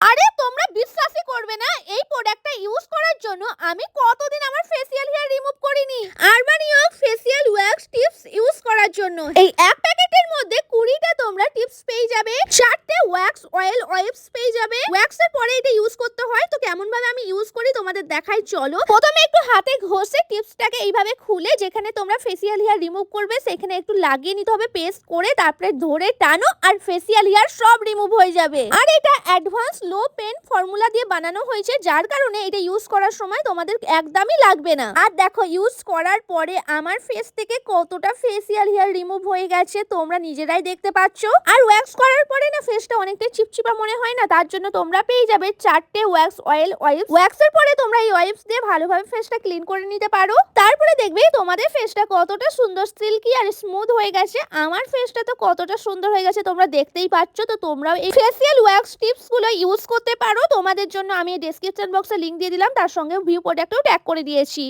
আরে, তোমরা বিশ্বাসই করবে না, এই প্রোডাক্টটা ইউজ করার জন্য আমি কতদিন আমার ফেসিয়াল হেয়ার রিমুভ করিনি। আরবানিও ফেসিয়াল ওয়াক্স টিপস ইউজ করার জন্য। এই এক প্যাকেটের মধ্যে কুড়িটা তোমরা টিপস পেয়ে যাবে, চারটে ওয়াক্স অয়েল ওয়েবস পেয়ে যাবে। ওয়্যাক্সের পরে এটা ইউজ করতে হয় তো কেমন ভাবে আমি ইউজ করি, তোমাদের দেখাই, চলো। প্রথমে একটু হাতে ঘষে টিপসটাকে এইভাবে খুলে, যেখানে তোমরা ফেসিয়াল হেয়ার রিমুভ করবে, সেখানে একটু লাগিয়ে নিতে হবে পেস্ট করে তারপরে ধরে টানো আর ফেসিয়াল হেয়ার সব রিমুভ হয়ে যাবে। আর এটা অ্যাডভান্স লো পেন ফর্মুলা দিয়ে বানানো হয়েছে, যার কারণে এটা ইউজ করার সময় তোমাদের একদমই লাগবে না। আর দেখো ইউজ করার পরে আমার ফেস থেকে কতটা ফেসিয়াল হেয়ার রিমুভ হয়ে গেছে, তোমরা নিজেরাই দেখতে পাচ্ছ। আর ওয়্যাক্স করার পরে না ফেসটা অনেকটা চিপচিপা মনে হয় না, তার জন্য তোমরা পেয়ে যাবে চারটে ওয়্যাক্স অয়েল ওয়াইপস ওয়াক্সের পরে তোমরা এই ওয়াইপস দিয়ে ভালোভাবে ফেসটা ক্লিন করে নিতে পারো। তারপরে দেখবে তোমাদের ফেসটা কতটা সুন্দর সিল্কি আর স্মুথ হয়ে গেছে। আমার ফেসটা তো কতটা সুন্দর হয়ে গেছে, তোমরা দেখতেই পাচ্ছ। তো তোমরাও এই ফেসিয়াল ওয়াক্স টিপসগুলো ইউজ করতে পারো। তোমাদের জন্য আমি ডেসক্রিপশন বক্সে লিংক দিয়ে দিলাম। তার সঙ্গে ভিউ প্রোডাক্টও ট্যাগ করে দিয়েছি।